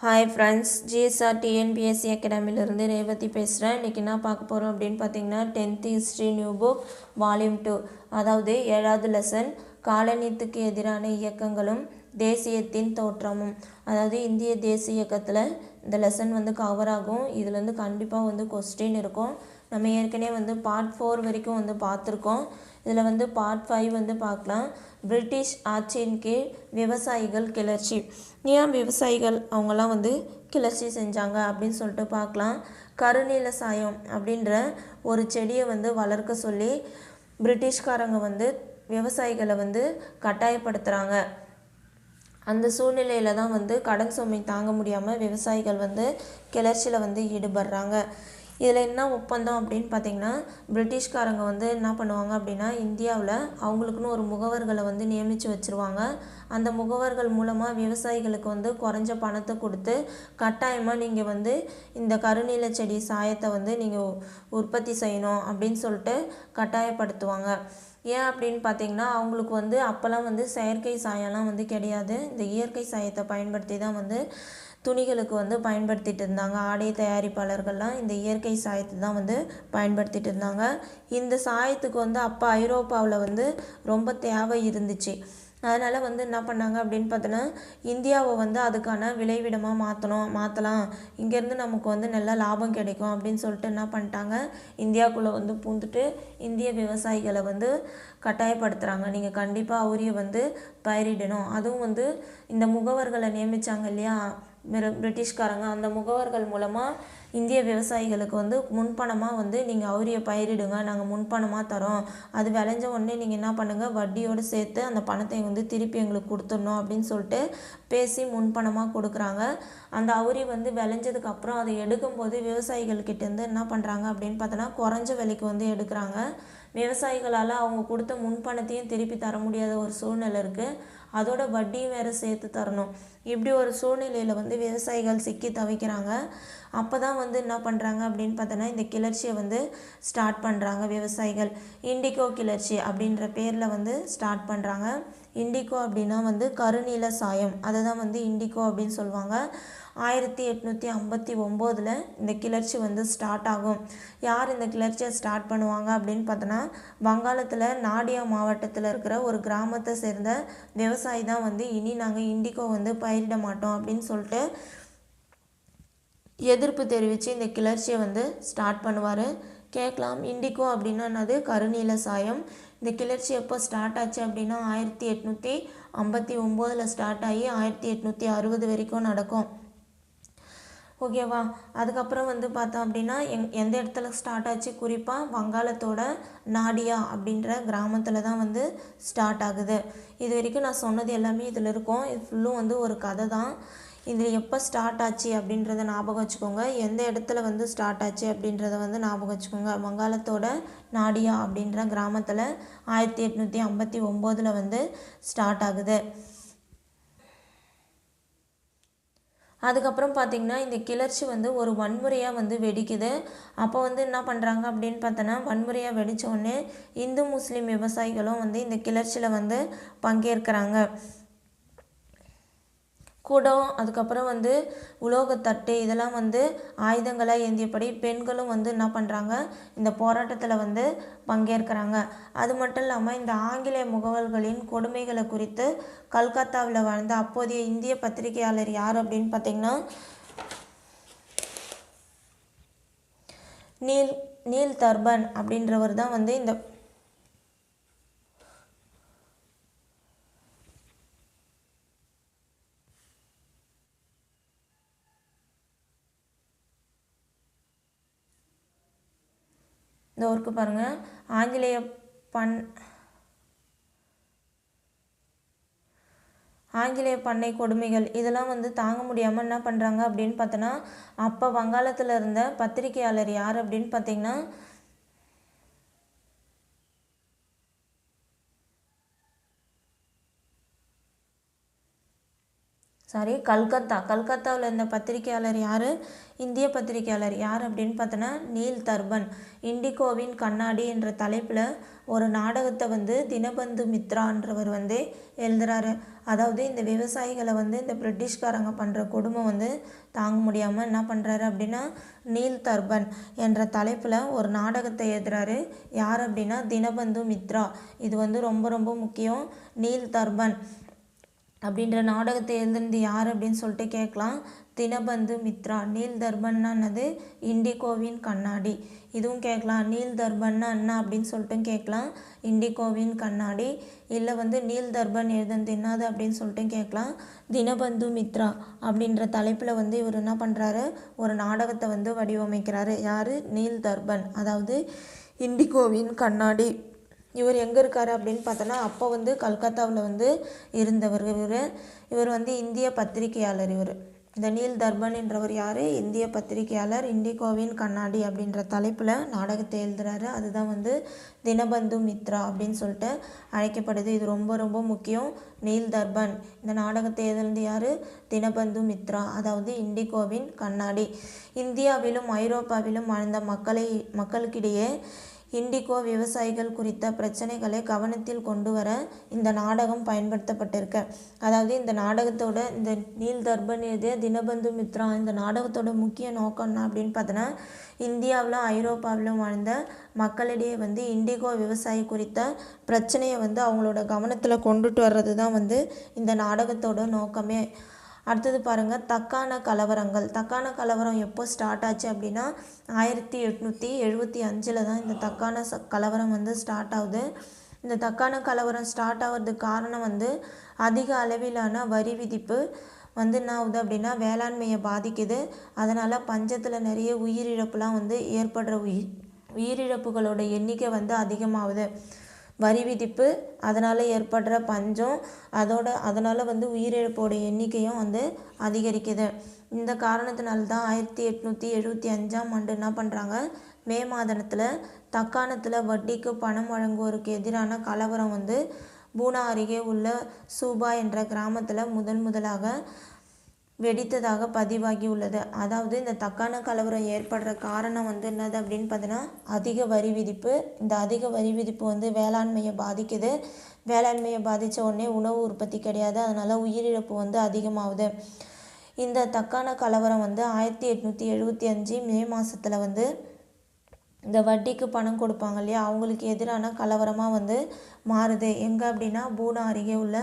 Hi friends GSR TNPSC அகாடமிலிருந்து ரேவதி பேசுகிறேன் இன்றைக்கி என்ன பார்க்க போகிறோம் அப்படின்னு பார்த்தீங்கன்னா tenth history new book volume two அதாவது ஏழாவது லெசன் காலனித்துக்கு எதிரான இயக்கங்களும் தேசியத்தின் தோற்றமும். அதாவது இந்திய தேசிய இயக்கத்தில் இந்த லெசன் வந்து கவர் ஆகும். இதுலேருந்து கண்டிப்பாக வந்து கொஸ்டின் இருக்கும். நம்ம ஏற்கனவே வந்து பார்ட் ஃபோர் வரைக்கும் வந்து பார்த்துருக்கோம். இதில் வந்து பார்ட் ஃபைவ் வந்து பார்க்கலாம். பிரிட்டிஷ் ஆட்சியின் கீழ் விவசாயிகள் கிளர்ச்சி. ஏன் விவசாயிகள் அவங்கெல்லாம் வந்து கிளர்ச்சி செஞ்சாங்க அப்படின்னு சொல்லிட்டு பார்க்கலாம். கருநீல சாயம் அப்படின்ற ஒரு செடியை வந்து வளர்க்க சொல்லி பிரிட்டிஷ்காரங்க வந்து விவசாயிகளை வந்து கட்டாயப்படுத்துகிறாங்க அந்த சூழ்நிலையில் தான் வந்து கடன் சுமை தாங்க முடியாமல் விவசாயிகள் வந்து கிளர்ச்சியில் வந்து ஈடுபடுறாங்க. இதில் என்ன ஒப்பந்தம் அப்படின்னு பார்த்தீங்கன்னா பிரிட்டிஷ்காரங்க வந்து என்ன பண்ணுவாங்க அப்படின்னா இந்தியாவில் அவங்களுக்குன்னு ஒரு முகவர்களை வந்து நியமித்து வச்சுருவாங்க. அந்த முகவர்கள் மூலமாக விவசாயிகளுக்கு வந்து குறைஞ்ச பணத்தை கொடுத்து கட்டாயமாக நீங்கள் வந்து இந்த கருநீல செடி சாயத்தை வந்து நீங்கள் உற்பத்தி செய்யணும் அப்படின்னு சொல்லிட்டு கட்டாயப்படுத்துவாங்க. ஏன் அப்படின்னு பார்த்தீங்கன்னா அவங்களுக்கு வந்து அப்போல்லாம் வந்து செயற்கை சாயம்லாம் வந்து கிடையாது. இந்த இயற்கை சாயத்தை பயன்படுத்தி தான் வந்து துணிகளுக்கு வந்து பயன்படுத்திட்டு இருந்தாங்க. ஆடை தயாரிப்பாளர்கள்லாம் இந்த இயற்கை சாயத்தை தான் வந்து பயன்படுத்திட்டு இருந்தாங்க. இந்த சாயத்துக்கு வந்து அப்போ ஐரோப்பாவில் வந்து ரொம்ப தேவை இருந்துச்சு. அதனால் வந்து என்ன பண்ணாங்க அப்படின்னு பார்த்தோன்னா இந்தியாவை வந்து அதுக்கான விளைவிடமாக மாற்றணும் மாற்றலாம் இங்கேருந்து நமக்கு வந்து நல்ல லாபம் கிடைக்கும் அப்படின்னு சொல்லிட்டு என்ன பண்ணிட்டாங்க? இந்தியாவுக்குள்ளே வந்து பூந்துட்டு இந்திய விவசாயிகளை வந்து கட்டாயப்படுத்துகிறாங்க நீங்கள் கண்டிப்பாக உரிய வந்து பயிரிடணும். அதுவும் வந்து இந்த முகவர்களை நியமித்தாங்க இல்லையா? பிரிட்டிஷ்காரங்க அந்த முகவர்கள் மூலமாக இந்திய விவசாயிகளுக்கு வந்து முன்பணமாக வந்து நீங்கள் அவுரிய பயிரிடுங்க நாங்கள் முன்பணமாக தரோம். அது விளைஞ்ச உடனே நீங்கள் என்ன பண்ணுங்கள் வட்டியோடு சேர்த்து அந்த பணத்தை வந்து திருப்பி எங்களுக்கு கொடுத்துடணும் அப்படின்னு சொல்லிட்டு பேசி முன்பணமாக கொடுக்குறாங்க. அந்த அவுரி வந்து விளைஞ்சதுக்கப்புறம் அதை எடுக்கும்போது விவசாயிகள்கிட்டேருந்து என்ன பண்ணுறாங்க அப்படின்னு பார்த்தோன்னா குறைஞ்ச விலைக்கு வந்து எடுக்கிறாங்க. விவசாயிகளால் அவங்க கொடுத்த முன்பணத்தையும் திருப்பி தர முடியாத ஒரு சூழ்நிலை இருக்குது அதோட வட்டியும் வேறு சேர்த்து தரணும். இப்படி ஒரு சூழ்நிலையில் வந்து விவசாயிகள் சிக்கி தவிக்கிறாங்க. அப்போ தான் வந்து என்ன பண்ணுறாங்க அப்படின்னு பார்த்தோன்னா இந்த கிளர்ச்சியை வந்து ஸ்டார்ட் பண்ணுறாங்க விவசாயிகள். இண்டிகோ கிளர்ச்சி அப்படின்ற பேரில் வந்து ஸ்டார்ட் பண்ணுறாங்க இண்டிகோ அப்படின்னா வந்து கருநீல சாயம். அதை தான் வந்து இண்டிகோ அப்படின்னு சொல்லுவாங்க. ஆயிரத்தி எட்நூற்றி ஐம்பத்தி ஒம்போதில் இந்த கிளர்ச்சி வந்து ஸ்டார்ட் ஆகும். யார் இந்த கிளர்ச்சியை ஸ்டார்ட் பண்ணுவாங்க அப்படின்னு பார்த்தோன்னா வங்காளத்தில் நாடியா மாவட்டத்தில் இருக்கிற ஒரு கிராமத்தை சேர்ந்த விவசாயி தான் வந்து இனி நாங்கள் இண்டிகோ வந்து பயிரிட மாட்டோம் அப்படின்னு சொல்லிட்டு எதிர்ப்பு தெரிவித்து இந்த கிளர்ச்சியை வந்து ஸ்டார்ட் பண்ணுவார். கேட்கலாம். இண்டிகோ அப்படின்னா என்னது? கருநீல சாயம். இந்த கிளர்ச்சி எப்போ ஸ்டார்ட் ஆச்சு அப்படின்னா ஆயிரத்தி எட்நூற்றி ஐம்பத்தி ஒம்போதில் ஸ்டார்ட் ஆகி ஆயிரத்தி எட்நூற்றி அறுபது வரைக்கும் நடக்கும். ஓகேவா அதுக்கப்புறம் வந்து பார்த்தோம் அப்படின்னா எங் எந்த இடத்துல ஸ்டார்ட் ஆச்சு? குறிப்பாக வங்காளத்தோட நாடியா அப்படின்ற கிராமத்தில் தான் வந்து ஸ்டார்ட் ஆகுது. இது வரைக்கும் நான் சொன்னது எல்லாமே இதில் இருக்கும். இது ஃபுல்லும் வந்து ஒரு கதை தான். இது எப்போ ஸ்டார்ட் ஆச்சு அப்படின்றத ஞாபகம் வச்சுக்கோங்க. எந்த இடத்துல வந்து ஸ்டார்ட் ஆச்சு அப்படின்றத வந்து ஞாபகம் வச்சுக்கோங்க. வங்காளத்தோட நாடியா அப்படின்ற கிராமத்தில் ஆயிரத்தி எட்நூற்றி ஐம்பத்தி ஒம்போதில் வந்து ஸ்டார்ட் ஆகுது. அதுக்கப்புறம் பார்த்திங்கன்னா இந்த கிளர்ச்சி வந்து ஒரு வன்முறையாக வந்து வெடிக்குது. அப்போ வந்து என்ன பண்ணுறாங்க அப்படின்னு பார்த்தோன்னா வன்முறையாக வெடித்த உடனே இந்து முஸ்லீம் விவசாயிகளும் வந்து இந்த கிளர்ச்சியில் வந்து பங்கேற்கிறாங்க. குடம் அதுக்கப்புறம் வந்து உலோகத்தட்டு இதெல்லாம் வந்து ஆயுதங்களாக ஏந்தியபடி பெண்களும் வந்து என்ன பண்ணுறாங்க இந்த போராட்டத்தில் வந்து பங்கேற்கிறாங்க. அது மட்டும் இல்லாமல் இந்த ஆங்கிலேய முகவர்களின் கொடுமைகளை குறித்து கல்கத்தாவில் வாழ்ந்த அப்போதைய இந்திய பத்திரிகையாளர் யார் அப்படின்னு பார்த்தீங்கன்னா நீல் நீல் தர்பன் அப்படின்றவர் தான் வந்து இந்த இந்த ஒர்க்கு பாருங்கள் ஆங்கிலேய பண் ஆங்கிலேய பண்ணை கொடுமைகள் இதெல்லாம் வந்து தாங்க முடியாமல் என்ன பண்ணுறாங்க அப்படின்னு பார்த்தோன்னா அப்போ வங்காளத்தில் இருந்த பத்திரிகையாளர் யார் அப்படின்னு பார்த்தீங்கன்னா சாரி கல்கத்தா. கல்கத்தாவில் இருந்த பத்திரிகையாளர் யார்? இந்திய பத்திரிகையாளர் யார் அப்படின்னு பார்த்தோன்னா நீல் தர்பன். இண்டிகோவின் கண்ணாடி என்ற தலைப்பில் ஒரு நாடகத்தை வந்து தினபந்து மித்ரான்றவர் வந்து எழுதுறாரு. அதாவது இந்த விவசாயிகளை வந்து இந்த பிரிட்டிஷ்காரங்க பண்ணுற கொடுமை வந்து தாங்க முடியாமல் என்ன பண்ணுறாரு அப்படின்னா நீல் தர்பன் என்ற தலைப்பில் ஒரு நாடகத்தை எழுதுறாரு. யார் அப்படின்னா தினபந்து மித்ரா. இது வந்து ரொம்ப ரொம்ப முக்கியம். நீல் தர்பன். அப்படின்ற நாடகத்தை எழுந்திருந்து யார் அப்படின்னு சொல்லிட்டு கேட்கலாம். தினபந்து மித்ரா நீல் தர்பன்னா என்னது? இண்டிகோவின் கண்ணாடி. இதுவும் கேட்கலாம். நீல் தர்பன்னா அண்ணா அப்படின்னு சொல்லிட்டு கேட்கலாம். இண்டிகோவின் கண்ணாடி. இல்லை வந்து நீல் தர்பன் எழுதந்து என்னது அப்படின்னு சொல்லிட்டு கேட்கலாம். தினபந்து மித்ரா அப்படின்ற தலைப்பில் வந்து இவர் என்ன பண்ணுறாரு ஒரு நாடகத்தை வந்து வடிவமைக்கிறாரு. யார்? நீல் தர்பன் அதாவது இண்டிகோவின் கண்ணாடி. இவர் எங்கே இருக்கார் அப்படின்னு பார்த்தோன்னா அப்போ வந்து கல்கத்தாவில் வந்து இருந்தவர் இவர். இவர் வந்து இந்திய பத்திரிகையாளர் இவர். இந்த நீல் தர்பன் என்றவர் யார்? இந்திய பத்திரிகையாளர் இண்டிகோவின் கண்ணாடி அப்படின்ற தலைப்பில் நாடகத்தை எழுதுறாரு. அதுதான் வந்து தினபந்து மித்ரா அப்படின்னு சொல்லிட்டு அழைக்கப்படுது. இது ரொம்ப ரொம்ப முக்கியம். நீல் தர்பன் இந்த நாடகத்தை எழுதுனது யார்? தினபந்து மித்ரா அதாவது இண்டிகோவின் கண்ணாடி. இந்தியாவிலும் ஐரோப்பாவிலும் வாழ்ந்த மக்களை மக்களுக்கிடையே இண்டிகோ விவசாயிகள் குறித்த பிரச்சனைகளை கவனத்தில் கொண்டு வர இந்த நாடகம் பயன்படுத்தப்பட்டிருக்கு. அதாவது இந்த நாடகத்தோட இந்த நீல் தர்பன் எழுதிய தினபந்து மித்ரா இந்த நாடகத்தோட முக்கிய நோக்கம் என்ன அப்படின்னு பார்த்தோன்னா இந்தியாவிலும் ஐரோப்பாவிலும் வாழ்ந்த மக்களிடையே வந்து இண்டிகோ விவசாயி குறித்த பிரச்சனையை வந்து அவங்களோட கவனத்தில் கொண்டுட்டு வர்றது தான் வந்து இந்த நாடகத்தோட நோக்கமே. அடுத்தது பாருங்கள் தக்கான கலவரங்கள். தக்கான கலவரம் எப்போ ஸ்டார்ட் ஆச்சு அப்படின்னா ஆயிரத்தி எட்நூற்றி எழுபத்தி அஞ்சில் தான் இந்த தக்கான ச கலவரம் வந்து ஸ்டார்ட் ஆகுது. இந்த தக்கான கலவரம் ஸ்டார்ட் ஆகிறதுக்கு காரணம் வந்து அதிக அளவிலான வரி விதிப்பு வந்து என்ன ஆகுது அப்படின்னா வேளாண்மையை பாதிக்குது. அதனால் பஞ்சத்தில் நிறைய உயிரிழப்புலாம் வந்து ஏற்படுற உயிர் உயிரிழப்புகளோட எண்ணிக்கை வந்து அதிகமாகுது. வரி விதிப்பு அதனால் ஏற்படுற பஞ்சம் அதோட அதனால் வந்து உயிரிழப்போட எண்ணிக்கையும் வந்து அதிகரிக்குது. இந்த காரணத்தினால தான் ஆயிரத்தி எட்நூற்றி எழுபத்தி அஞ்சாம் ஆண்டு என்ன பண்ணுறாங்க மே மாதத்தில் தக்காணத்தில் வட்டிக்கு பணம் வழங்குவோருக்கு எதிரான கலவரம் வந்து பூனா அருகே உள்ள சூபா என்ற கிராமத்தில் முதன் முதலாக வெடித்ததாக பதிவாகி உள்ளது அதாவது இந்த தக்கான கலவரம் ஏற்படுற காரணம் வந்து என்னது அப்படின்னு பார்த்தீங்கன்னா அதிக வரி விதிப்பு. இந்த அதிக வரி விதிப்பு வந்து வேளாண்மையை பாதிக்குது. வேளாண்மையை பாதித்த உடனே உணவு உற்பத்தி கிடையாது. அதனால் உயிரிழப்பு வந்து அதிகமாகுது. இந்த தக்கான கலவரம் வந்து ஆயிரத்தி எட்நூற்றி எழுபத்தி அஞ்சு மே மாதத்தில் வந்து இந்த வட்டிக்கு பணம் கொடுப்பாங்க இல்லையா? அவங்களுக்கு எதிரான கலவரமாக வந்து மாறுது. எங்கே அப்படின்னா பூனா அருகே உள்ள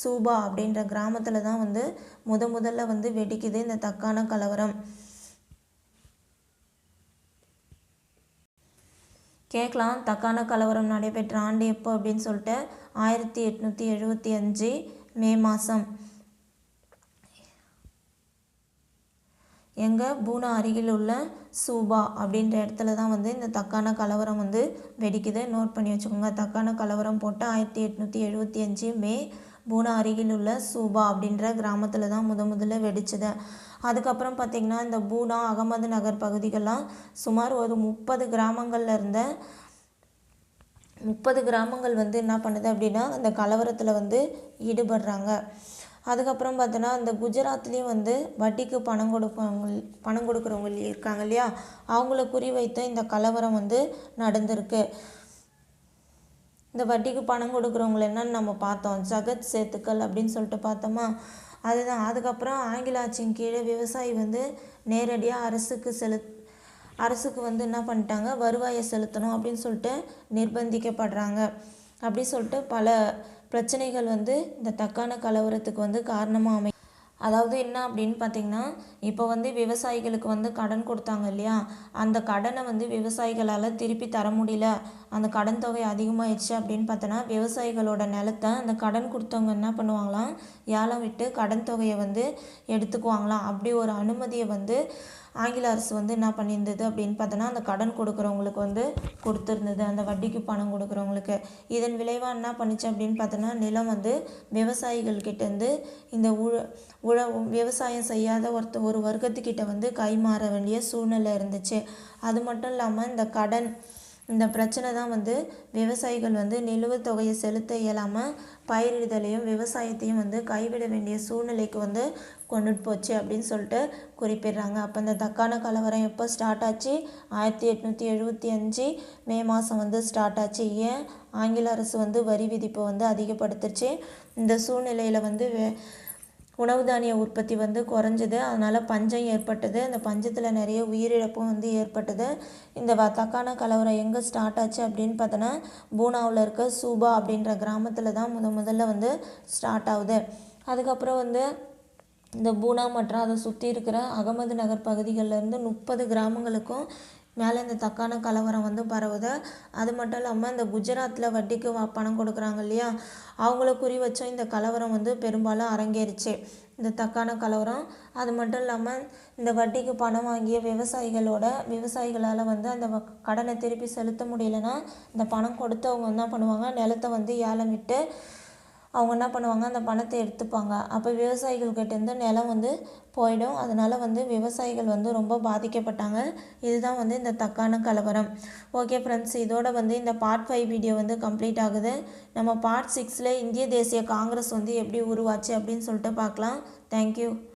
சூபா அப்படின்ற கிராமத்தில் தான் வந்து முத முதல்ல வந்து வெடிக்குது இந்த தக்கான கலவரம். கேட்கலாம். தக்கான கலவரம் நடைபெற்ற ஆண்டு எப்போ அப்படின்னு சொல்லிட்டு ஆயிரத்தி எட்நூற்றி எழுபத்தி அஞ்சு மே மாதம் எங்கள் பூனா அருகில் உள்ள சூபா அப்படின்ற இடத்துல தான் வந்து இந்த தக்கான கலவரம் வந்து வெடிக்குது. நோட் பண்ணி வச்சுக்கோங்க. தக்கான கலவரம் போட்டு ஆயிரத்தி எட்நூற்றி எழுபத்தி அஞ்சு மே பூனா அருகில் உள்ள சூபா அப்படின்ற கிராமத்தில் தான் முத முதல்ல வெடிச்சது. அதுக்கப்புறம் பார்த்திங்கன்னா இந்த பூனா அகமது நகர் பகுதிகள்லாம் சுமார் ஒரு முப்பது கிராமங்களில் இருந்த முப்பது கிராமங்கள் வந்து என்ன பண்ணுது அப்படின்னா அந்த கலவரத்தில் வந்து ஈடுபடுறாங்க. அதுக்கப்புறம் பார்த்தோன்னா இந்த குஜராத்லேயும் வந்து வட்டிக்கு பணம் கொடுப்பவங்க பணம் கொடுக்குறவங்க இருக்காங்க இல்லையா? அவங்கள குறிவைத்து இந்த கலவரம் வந்து நடந்திருக்கு. இந்த வட்டிக்கு பணம் கொடுக்குறவங்கள என்னன்னு நம்ம பார்த்தோம். ஜகத் சேத்துக்கள் அப்படின்னு சொல்லிட்டு பார்த்தோமா? அதுதான். அதுக்கப்புறம் ஆங்கில ஆட்சியின் கீழே விவசாயி வந்து நேரடியாக அரசுக்கு செலுத் அரசுக்கு வந்து என்ன பண்ணிட்டாங்க? வருவாயை செலுத்தணும் அப்படின்னு சொல்லிட்டு நிர்பந்திக்கப்படுறாங்க. அப்படி சொல்லிட்டு பல பிரச்சனைகள் வந்து இந்த தக்கான கலவரத்துக்கு வந்து காரணமாக அமை அதாவது என்ன அப்படின்னு பார்த்தீங்கன்னா இப்போ வந்து விவசாயிகளுக்கு வந்து கடன் கொடுத்தாங்க இல்லையா? அந்த கடனை வந்து விவசாயிகளால் திருப்பி தர முடியல. அந்த கடன் தொகை அதிகமாகிடுச்சு அப்படின்னு பார்த்தோன்னா விவசாயிகளோட நிலத்தை அந்த கடன் கொடுத்தவங்க என்ன பண்ணுவாங்களாம்? ஏலம் விட்டு கடன் தொகையை வந்து எடுத்துக்குவாங்களாம். அப்படி ஒரு அனுமதியை வந்து ஆங்கில அரசு வந்து என்ன பண்ணியிருந்தது அப்படின்னு பார்த்தோன்னா அந்த கடன் கொடுக்குறவங்களுக்கு வந்து கொடுத்துருந்தது. அந்த வட்டிக்கு பணம் கொடுக்குறவங்களுக்கு. இதன் விளைவாக என்ன பண்ணிச்சு அப்படின்னு பார்த்தோன்னா நிலம் வந்து விவசாயிகள் கிட்டேருந்து இந்த உழ உழ விவசாயம் செய்யாத ஒருத்த ஒரு வர்க்கத்துக்கிட்ட வந்து கைமாற வேண்டிய சூழ்நிலை இருந்துச்சு. அது மட்டும் இல்லாமல் இந்த கடன் இந்த பிரச்சனை தான் வந்து விவசாயிகள் வந்து நிலுவைத் தொகையை செலுத்த இயலாமல் பயிரிடுதலையும் விவசாயத்தையும் வந்து கைவிட வேண்டிய சூழ்நிலைக்கு வந்து கொண்டுட்டு போச்சு அப்படின்னு சொல்லிட்டு குறிப்பிடுறாங்க. அப்போ இந்த தக்கான கலவரம் எப்போ ஸ்டார்ட் ஆச்சு? ஆயிரத்தி எட்நூற்றி எழுபத்தி அஞ்சு மே மாதம் வந்து ஸ்டார்ட் ஆச்சு. ஏன்? ஆங்கில அரசு வந்து வரி விதிப்பை வந்து அதிகப்படுத்துச்சு. இந்த சூழ்நிலையில் வந்து வே உணவு தானிய உற்பத்தி வந்து குறைஞ்சது. அதனால் பஞ்சம் ஏற்பட்டது. அந்த பஞ்சத்தில் நிறைய உயிரிழப்பும் வந்து ஏற்பட்டது. இந்த வ தக்கான கலவரம் எங்கே ஸ்டார்ட் ஆச்சு அப்படின்னு பார்த்தோன்னா பூனாவில் இருக்க சூபா அப்படின்ற கிராமத்தில் தான் முத முதல்ல வந்து ஸ்டார்ட் ஆகுது. அதுக்கப்புறம் வந்து இந்த பூனா மற்றும் அதை சுற்றி இருக்கிற அகமது நகர் பகுதிகளிலேருந்து முப்பது கிராமங்களுக்கும் மேலே இந்த தக்கான கலவரம் வந்து பரவுது. அது மட்டும் இல்லாமல் இந்த குஜராத்தில் வட்டிக்கு வ பணம் கொடுக்குறாங்க இல்லையா? அவங்கள குறி வச்சும் இந்த கலவரம் வந்து பெரும்பாலும் அரங்கேறிச்சு. இந்த தக்கான கலவரம். அது மட்டும் இல்லாமல் இந்த வட்டிக்கு பணம் வாங்கிய விவசாயிகளோட விவசாயிகளால் வந்து அந்த வ- கடனை திருப்பி செலுத்த முடியலன்னா இந்த பணம் கொடுத்தவங்க என்ன பண்ணுவாங்க? நிலத்தை வந்து ஏலம் விட்டு அவங்க என்ன பண்ணுவாங்க அந்த பணத்தை எடுத்துப்பாங்க. அப்போ விவசாயிகள்கிட்டேருந்து நிலம் வந்து போயிடும். அதனால் வந்து விவசாயிகள் வந்து ரொம்ப பாதிக்கப்பட்டாங்க. இதுதான் வந்து இந்த தக்கான கலவரம். ஓகே ஃப்ரெண்ட்ஸ் இதோட வந்து இந்த பார்ட் ஃபைவ் வீடியோ வந்து கம்ப்ளீட் ஆகுது. நம்ம பார்ட் சிக்ஸில் இந்திய தேசிய காங்கிரஸ் வந்து எப்படி உருவாச்சு அப்படின்னு சொல்லிட்டு பார்க்கலாம். தேங்க்யூ